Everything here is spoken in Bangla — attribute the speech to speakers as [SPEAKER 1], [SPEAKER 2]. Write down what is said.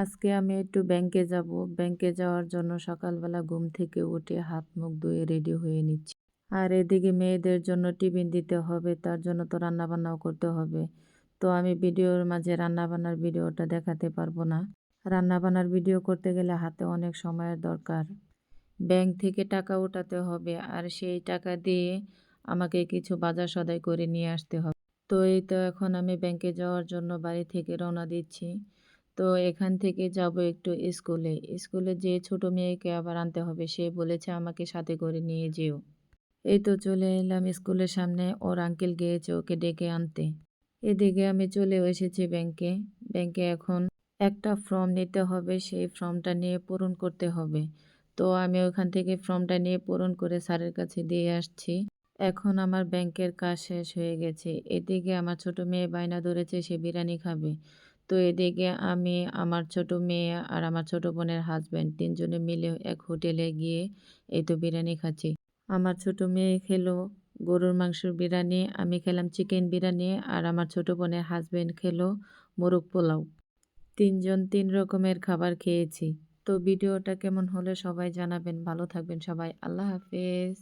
[SPEAKER 1] আজকে আমি একটু ব্যাংকে যাব। ব্যাংকে যাওয়ার জন্য সকালবেলা ঘুম থেকে উঠে হাত মুখ ধুয়ে রেডি হয়ে নিচ্ছি। আর এদিকে মেয়েদের জন্য টিফিন দিতে হবে, তার জন্য তো রান্নাবান্নাও করতে হবে। তো আমি ভিডিওর মাঝে রান্নাবান্নার ভিডিওটা দেখাতে পারব না। রান্নাবান্নার ভিডিও করতে গেলে হাতে অনেক সময়ের দরকার। ব্যাংক থেকে টাকা উঠাতে হবে আর সেই টাকা দিয়ে আমাকে কিছু বাজার সদাই করে নিয়ে আসতে হবে। তো এই তো এখন আমি ব্যাংকে যাওয়ার জন্য বাড়ি থেকে রওনা দিচ্ছি। তো এখান থেকে যাব একটু স্কুলে। স্কুলে যে ছোট মেয়েকে আবার আনতে হবে। সে বলেছে, আমাকে সাথে করে নিয়ে যেও। এই তো চলে এলাম স্কুলের সামনে ওর আঙ্কেল গিয়েছে ওকে ডেকে আনতে। এদিকে আমি চলে এসেছি ব্যাংকে। ব্যাংকে এখন একটা ফর্ম নিতে হবে, সেই ফর্মটা নিয়ে পূরণ করতে হবে। তো আমি ওখান থেকে ফর্মটা নিয়ে পূরণ করে স্যারের কাছে দিয়ে আসছি। এখন আমার ব্যাংকের কাজ শেষ হয়ে গেছে। এদিকে আমার ছোট মেয়ে বায়না ধরেছে, সে বিরিয়ানি খাবে। তো এদিকে আমি আমার ছোট মেয়ে আর আমার ছোট বোনের হাজব্যান্ড তিনজনে মিলে এক হোটেলে গিয়ে এই তো বিরিয়ানি খাচ্ছি। আমার ছোট মেয়ে খেলো গরুর মাংসের বিরিয়ানি, আমি খেলাম চিকেন বিরিয়ানি আর আমার ছোট বোনের হাজব্যান্ড খেলো মোরগ পোলাও। তিনজন তিন রকমের খাবার খেয়েছি। তো ভিডিওটা কেমন হলে সবাই জানাবেন। ভালো থাকবেন সবাই। আল্লাহ হাফেজ।